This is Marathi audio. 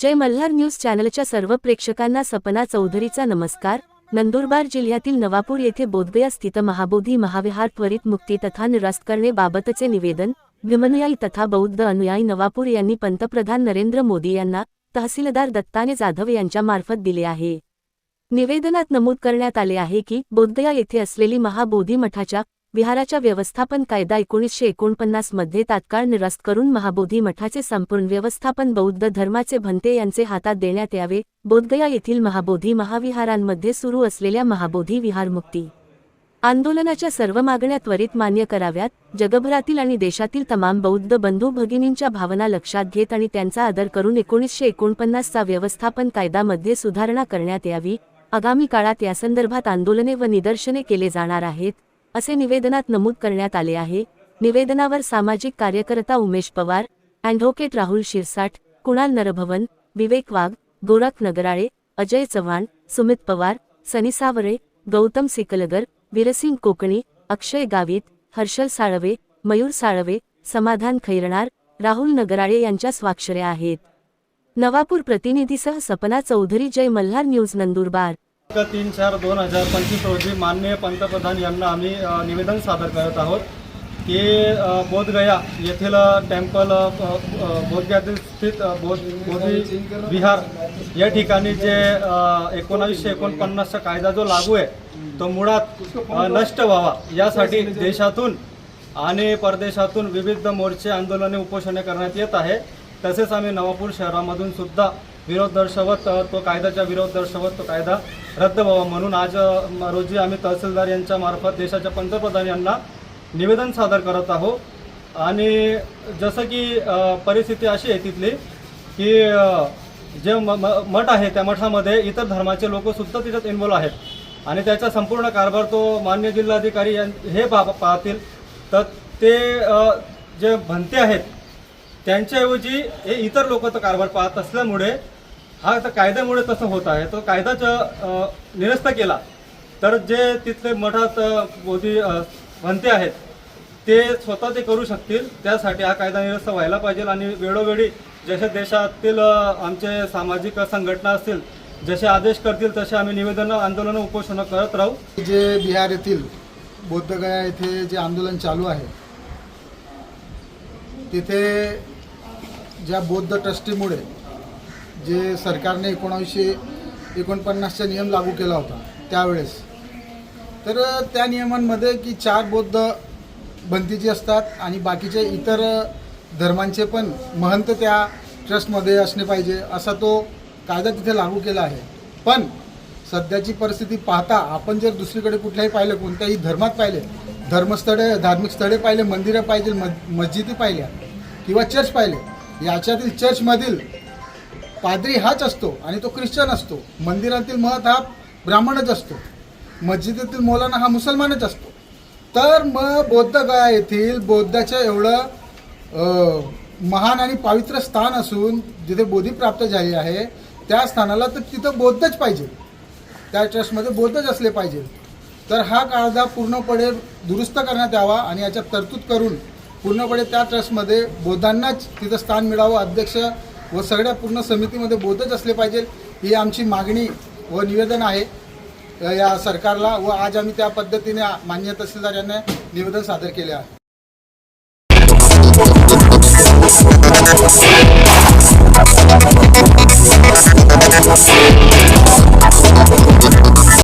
जय मल्हार न्यूज चॅनलच्या सर्व प्रेक्षकांना सपना चौधरीचा नमस्कार. नंदुरबार जिल्ह्यातील नवापूर येथे बोधगया स्थित महाबोधी महाविहार त्वरित मुक्ती तथा निरास्त करणे निवेदन भीमनुयायी तथा बौद्ध अनुयायी नवापूर यांनी पंतप्रधान नरेंद्र मोदी यांना तहसीलदार दत्ताने जाधव यांच्या मार्फत दिले आहे. निवेदनात नमूद करण्यात आले आहे की बोधगया येथे असलेली महाबोधी मठाच्या विहाराच्या व्यवस्थापन कायदा एकोणीसशे एकोणपन्नासमध्ये तात्काळ निरस्त करून महाबोधी मठाचे संपूर्ण व्यवस्थापन बौद्ध धर्माचे भंते यांचे हातात देण्यात यावे बोधगया येथील महाबोधी महाविहारांमध्ये सुरू असलेल्या महाबोधी विहारमुक्ती आंदोलनाच्या सर्व मागण्या त्वरित मान्य कराव्यात जगभरातील आणि देशातील तमाम बौद्ध बंधू भगिनींच्या भावना लक्षात घेत आणि त्यांचा आदर करून एकोणीसशे एकोणपन्नासचा व्यवस्थापन कायदामध्ये सुधारणा करण्यात यावी आगामी काळात यासंदर्भात आंदोलने व निदर्शने केले जाणार आहेत असे निवेदनात नमूद करण्यात आले आहे. निवेदनावर सामाजिक कार्यकर्ता उमेश पवार अॅडव्होकेट राहुल शिरसाट कुणाल नरभवन विवेक वाघ गोरख नगराळे अजय चव्हाण सुमित पवार सनी सावरे गौतम सिकलगर वीरसिंग कोकणी अक्षय गावित हर्षल साळवे मयूर साळवे समाधान खैरणार राहुल नगराळे यांच्या स्वाक्षऱ्या आहेत. नवापूर प्रतिनिधीसह सपना चौधरी जय मल्हार न्यूज नंदुरबार. तीन चार दोन हजार पंचवीस रोजी माननीय पंतप्रधान यांना आम्ही निवेदन सादर करत आहोत की बोधगया येथील टेम्पल बोधगयातील स्थित बोध बोधी विहार या ठिकाणी जे एकोणावीसशे एकोणपन्नासचा कायदा जो लागू आहे तो मुळात नष्ट व्हावा यासाठी देशातून आणि परदेशातून विविध मोर्चे आंदोलने उपोषणे करण्यात येत आहे. तसेच आम्ही नवापूर शहरामधून सुद्धा विरोध दर्शवत तो कायद्याच्या विरोध दर्शवत तो कायदा रद्द व्हावा म्हणून आज रोजी आम्ही तहसीलदार यांच्या मार्फत देशाच्या पंतप्रधान यांना निवेदन सादर करत आहोत. आणि जसं की परिस्थिती अशी आहे तिथली की जे म- म- मठ आहे त्या मठामध्ये इतर धर्माचे लोक सुद्धा त्याच्यात इन्व्हॉल्व आहेत. आणि त्याचा संपूर्ण कारभार तो मान्य जिल्हाधिकारी यां- हे पा पाहतील. तर ते जे भंते आहेत त्यांच्याऐवजी हे इतर लोक तो कारभार पाहत असल्यामुळे हा तर कायद्यामुळे तसं होत आहे. तो कायदाच निरस्त केला. तर जे तिथले मठात मोदी म्हणते आहेत ते स्वतः ते करू शकतील. त्यासाठी हा कायदा निरस्त व्हायला पाहिजे आणि वेळोवेळी जसे देशातील आमचे सामाजिक संघटना असतील जसे आदेश करतील तसे आम्ही निवेदनं आंदोलनं उपोषणं करत राहू. जे बिहार येथील बौद्धगया येथे जे आंदोलन चालू आहे तिथे ज्या बौद्ध ट्रस्टीमुळे जे सरकारने एकोणावीसशे एकोणपन्नासचा नियम लागू केला होता त्यावेळेस. तर त्या नियमांमध्ये की चार बौद्ध भंतीजी असतात आणि बाकीचे इतर धर्मांचे पण महंत त्या ट्रस्टमध्ये असणे पाहिजे असा तो कायदा तिथे लागू केला आहे. पण सध्याची परिस्थिती पाहता आपण जर दुसरीकडे कुठल्याही पाहिलं कोणत्याही धर्मात पाहिले धर्मस्थळे धार्मिक स्थळे पाहिले मंदिरं पाहिजे मस्जिदी पाहिल्या किंवा चर्च पाहिले याच्यातील चर्चमधील पादरी हाच असतो आणि तो ख्रिश्चन असतो. मंदिरातील महत हा ब्राह्मणच असतो. मस्जिदीतील मौलाना हा मुसलमानच असतो. तर मग बौद्ध गया येथील? बौद्धाचं एवढं महान आणि पवित्र स्थान असून जिथे बोधी प्राप्त झाली आहे त्या स्थानाला तर तिथं बौद्धच पाहिजे. त्या ट्रस्टमध्ये बौद्धच असले पाहिजे. तर हा कायदा पूर्णपणे दुरुस्त करण्यात यावा आणि याच्यात तरतूद करून पूर्णपणे त्या ट्रस्टमध्ये बौद्धांनाच तिथं स्थान मिळावं. अध्यक्ष व सगळ्या पूर्ण समितीमध्ये बोधच असले पाहिजे ही आमची मागणी व निवेदन आहे. या सरकारला व आज आम्ही त्या पद्धतीने मान्य तहसीलदार यांना निवेदन सादर केले आहे.